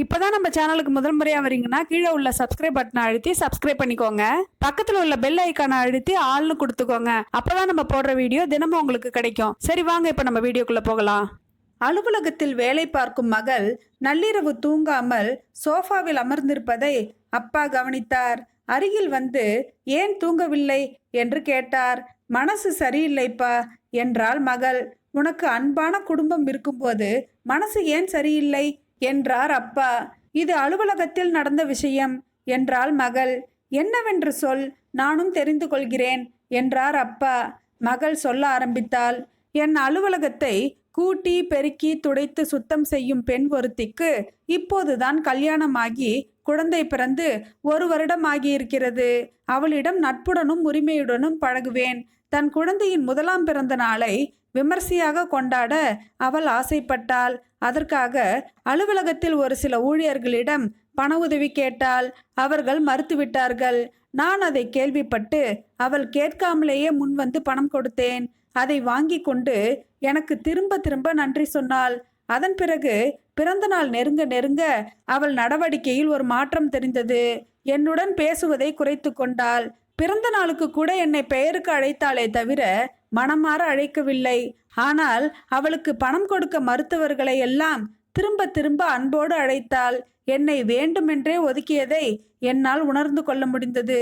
இப்போதான் நம்ம சேனலுக்கு முதல் முறையாக வரீங்கன்னா கீழே உள்ள சப்ஸ்கிரைப் பட்டனை அழுத்தி சப்ஸ்கிரைப் பண்ணிக்கோங்க. பக்கத்தில் உள்ள பெல் ஐக்கானை அழுத்தி ஆள்னு கொடுத்துக்கோங்க. அப்போதான் நம்ம போடுற வீடியோ தினமும் உங்களுக்கு கிடைக்கும். சரி வாங்க இப்போ நம்ம வீடியோக்குள்ளே போகலாம். அலுவலகத்தில் வேலை பார்க்கும் மகள் நள்ளிரவு தூங்காமல் சோஃபாவில் அமர்ந்திருப்பதை அப்பா கவனித்தார். அருகில் வந்து ஏன் தூங்கவில்லை? என்று கேட்டார். மனசு சரியில்லைப்பா என்றாள் மகள். உனக்கு அன்பான குடும்பம் இருக்கும்போது மனசு ஏன் சரியில்லை? என்றார் அப்பா. இது அலுவலகத்தில் நடந்த விஷயம். என்றாள் மகள். என்னவென்று சொல். நானும் தெரிந்து கொள்கிறேன் என்றார் அப்பா. மகள் சொல்ல ஆரம்பித்தாள். என் அலுவலகத்தை கூட்டி பெருக்கி துடைத்து சுத்தம் செய்யும் பெண் ஒருத்திக்கு இப்போதுதான் கல்யாணமாகி குழந்தை பிறந்து ஒரு வருடம் ஆகியிருக்கிறது அவளிடம் நட்புடனும் உரிமையுடனும் பழகுவேன். தன் குழந்தையின் முதலாம் பிறந்த நாளை விமர்சையாக கொண்டாட அவள் ஆசைப்பட்டாள். அதற்காக அலுவலகத்தில் ஒரு சில ஊழியர்களிடம் பண உதவி கேட்டால் அவர்கள் மறுத்துவிட்டார்கள். நான் அதை கேள்விப்பட்டு அவள் கேட்காமலேயே முன்வந்து பணம் கொடுத்தேன். அதை வாங்கி கொண்டு எனக்கு திரும்ப திரும்ப நன்றி சொன்னாள். அதன் பிறகு பிறந்த நாள் நெருங்க நெருங்க அவள் நடவடிக்கையில் ஒரு மாற்றம் தெரிந்தது. என்னுடன் பேசுவதை குறைத்து கொண்டாள். பிறந்த நாளுக்கு கூட என்னை பெயருக்கு அழைத்தாளே தவிர மனமாற அழைக்கவில்லை. ஆனால் அவளுக்கு பணம் கொடுக்க மறுத்தவர்களை எல்லாம் திரும்ப திரும்ப அன்போடு அழைத்தாள். என்னை வேண்டுமென்றே ஒதுக்கியதை என்னால் உணர்ந்து கொள்ள முடிந்தது.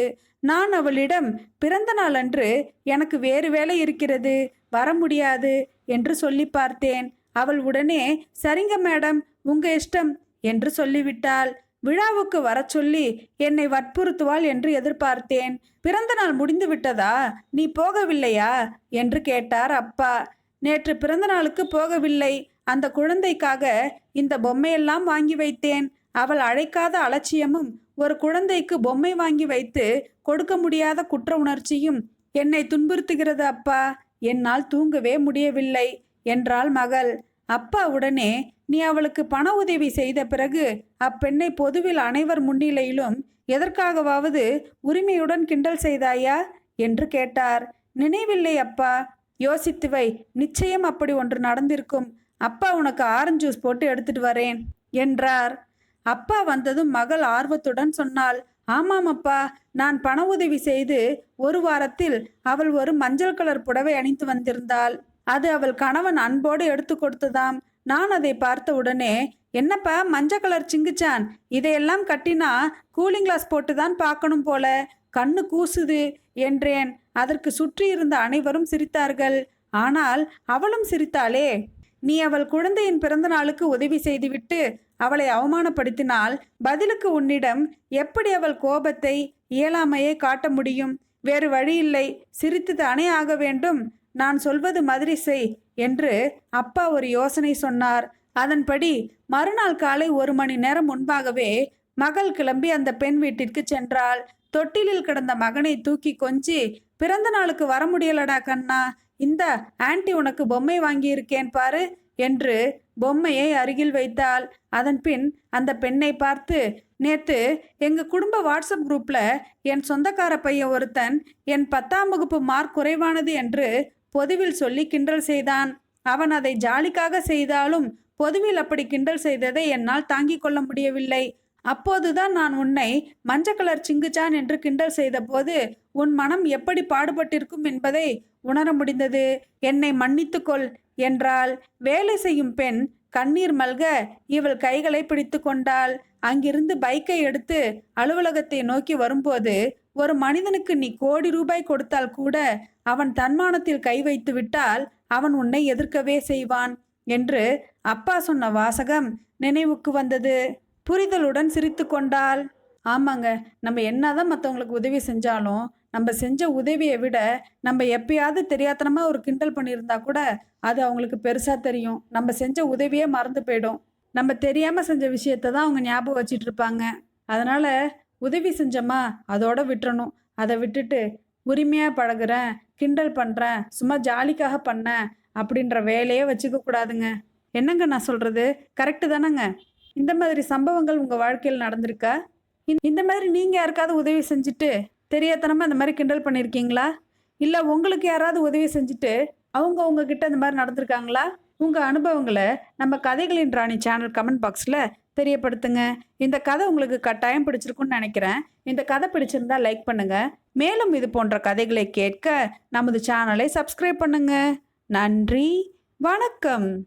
நான் அவளிடம் பிறந்த நாள் அன்று எனக்கு வேறு வேலை இருக்கிறது வர முடியாது என்று சொல்லி பார்த்தேன். அவள் உடனே சரிங்க மேடம் உங்க இஷ்டம் என்று சொல்லிவிட்டாள். விழாவுக்கு வரச் சொல்லி என்னை வற்புறுத்துவாள் என்று எதிர்பார்த்தேன். பிறந்த நாள் முடிந்து விட்டதா? நீ போகவில்லையா? என்று கேட்டார் அப்பா. நேற்று பிறந்த நாளுக்கு போகவில்லை. அந்த குழந்தைக்காக இந்த பொம்மையெல்லாம் வாங்கி வைத்தேன். அவள் அழைக்காத அலட்சியமும் ஒரு குழந்தைக்கு பொம்மை வாங்கி வைத்து கொடுக்க முடியாத குற்ற உணர்ச்சியும் என்னை துன்புறுத்துகிறது அப்பா. என்னால் தூங்கவே முடியவில்லை என்றாள் மகள். அப்பா உடனே நீ அவளுக்கு பண உதவி செய்த பிறகு அப்பெண்ணை பொதுவில் அனைவர் முன்னிலையிலும் எதற்காகவாவது உரிமையுடன் கிண்டல் செய்தாயா? என்று கேட்டார். நினைவில்லை அப்பா. யோசித்து வை. நிச்சயம் அப்படி ஒன்று நடந்திருக்கும். அப்பா உனக்கு ஆரஞ்சு ஜூஸ் போட்டு எடுத்துட்டு வரேன் என்றார். அப்பா வந்ததும் மகள் ஆர்வத்துடன் சொன்னாள். ஆமாம் அப்பா. நான் பண உதவி செய்து ஒரு வாரத்தில் அவள் ஒரு மஞ்சள் கலர் புடவை அணிந்து வந்திருந்தாள். அது அவள் கணவன் அன்போடு எடுத்து கொடுத்ததாம். நான் அதை பார்த்த உடனே என்னப்பா மஞ்சள் கலர் சிங்குச்சான்? இதையெல்லாம் கட்டினா கூலிங் கிளாஸ் போட்டு தான் பார்க்கணும் போல. கண்ணு கூசுது என்றேன். அதற்கு சுற்றி இருந்த அனைவரும் சிரித்தார்கள். ஆனால் அவளும் சிரித்தாளே. நீ அவள் குழந்தையின் பிறந்த நாளுக்கு உதவி செய்துவிட்டு அவளை அவமானப்படுத்தினால் பதிலுக்கு உன்னிடம் எப்படி அவள் கோபத்தை இயலாமையை காட்ட முடியும்? வேறு வழியில்லை. சிரித்து தானே ஆக வேண்டும். நான் சொல்வது மாதிரி செய் என்று அப்பா ஒரு யோசனை சொன்னார். அதன்படி மறுநாள் காலை ஒரு மணி நேரம் முன்பாகவே மகள் கிளம்பி அந்த பெண் வீட்டிற்கு சென்றாள். தொட்டிலில் கிடந்த மகனை தூக்கி கொஞ்சி பிறந்த நாளுக்கு வர முடியலடா கண்ணா இந்த ஆன்ட்டி உனக்கு பொம்மை வாங்கியிருக்கேன் பாரு என்று பொம்மையை அருகில் வைத்தாள். அதன் பின் அந்த பெண்ணை பார்த்து நேத்து எங்க குடும்ப வாட்ஸ்அப் குரூப்ல என் சொந்தக்கார பையன் ஒருத்தன் என் பத்தாம் வகுப்பு மார்க் குறைவானது என்று பொதுவில் சொல்லி கிண்டல் செய்தான். அவன் அதை ஜாலிக்காக செய்தாலும் பொதுவில் அப்படி கிண்டல் செய்ததை என்னால் தாங்கிக் கொள்ள முடியவில்லை. அப்போதுதான் நான் உன்னை மஞ்சள் கலர் சிங்குச்சான் என்று கிண்டல் செய்தபோது உன் மனம் எப்படி பாடுபட்டிருக்கும் என்பதை உணர முடிந்தது. என்னை மன்னித்துக்கொள் என்றால் வேலை செய்யும் பெண் கண்ணீர் மல்க இவள் கைகளை பிடித்து கொண்டாள். அங்கிருந்து பைக்கை எடுத்து அலுவலகத்தை நோக்கி வரும்போது ஒரு மனிதனுக்கு நீ கோடி ரூபாய் கொடுத்தால் கூட அவன் தன்மானத்தில் கை வைத்து விட்டால் அவன் உன்னை எதிர்க்கவே செய்வான் என்று அப்பா சொன்ன வாசகம் நினைவுக்கு வந்தது. புரிதலுடன் சிரித்து கொண்டாள். ஆமாங்க நம்ம என்னதான் மற்றவங்களுக்கு உதவி செஞ்சாலும் நம்ம செஞ்ச உதவியை விட நம்ம எப்பயாவது தெரியாத்தனமாக ஒரு கிண்டல் பண்ணியிருந்தா கூட அது அவங்களுக்கு பெருசாக தெரியும். நம்ம செஞ்ச உதவியே மறந்து போயிடும். நம்ம தெரியாமல் செஞ்ச விஷயத்தை தான் அவங்க ஞாபகம் வச்சிட்டு இருப்பாங்க. அதனால் உதவி செஞ்சோமா அதோட விட்டுறணும். அதை விட்டுட்டு உரிமையாக பழகுறேன் கிண்டல் பண்ணுறேன் சும்மா ஜாலிக்காக பண்ணேன் அப்படின்ற வேலையே வச்சுக்க கூடாதுங்க. என்னங்க நான் சொல்கிறது கரெக்டு தானேங்க? இந்த மாதிரி சம்பவங்கள் உங்கள் வாழ்க்கையில் நடந்திருக்கா? இந்த- இந்த மாதிரி நீங்கள் யாருக்காவது உதவி செஞ்சுட்டு தெரியாதனமாக இந்த மாதிரி கிண்டல் பண்ணியிருக்கீங்களா இல்லை உங்களுக்கு யாராவது உதவி செஞ்சுட்டு அவங்க உங்ககிட்ட இந்த மாதிரி நடந்திருக்காங்களா? உங்கள் அனுபவங்களை நம்ம கதைகளின் ராணி சேனல் கமெண்ட் பாக்ஸில் தெரியப்படுத்துங்க. இந்த கதை உங்களுக்கு கட்டாயம் பிடிச்சிருக்குன்னு நினைக்கிறேன். இந்த கதை பிடிச்சிருந்தா லைக் பண்ணுங்க. மேலும் இது போன்ற கதைகளை கேட்க நமது சேனலை சப்ஸ்கிரைப் பண்ணுங்க. நன்றி. வணக்கம்.